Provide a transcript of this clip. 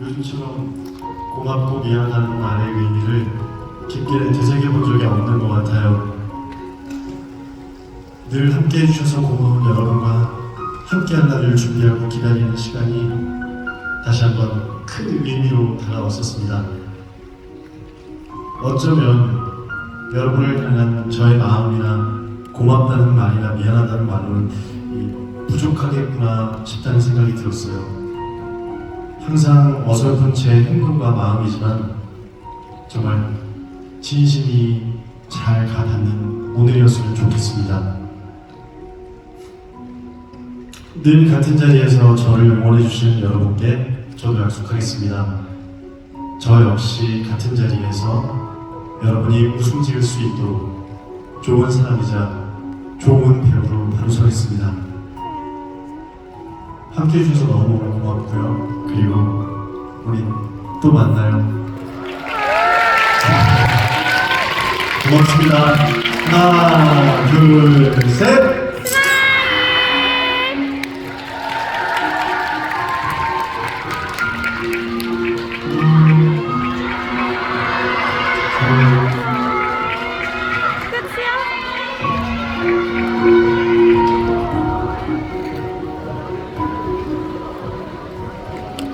요즘처럼 고맙고 미안하는 말의 의미를 깊게 되새겨본 적이 없는 것 같아요. 늘 함께 해주셔서 고마운 여러분과 함께한 날을 준비하고 기다리는 시간이 다시 한번 큰 의미로 다가왔었습니다. 어쩌면 여러분을 향한 저의 마음이나 고맙다는 말이나 미안하다는 말로는 이 부족하겠구나 싶다는 생각이 들었어요. 항상 어설픈 제 행동과 마음이지만 정말 진심이 잘 가닿는 오늘이었으면 좋겠습니다. 늘 같은 자리에서 저를 응원해 주시는 여러분께 저도 약속하겠습니다. 저 역시 같은 자리에서 여러분이 웃음 지을 수 있도록 좋은 사람이자 좋은 배우로 바로 서겠습니다. 함께 해주셔서 너무너무 고맙고요. 그리고 우리 또 만나요. 고맙습니다. 하나, 둘, 셋.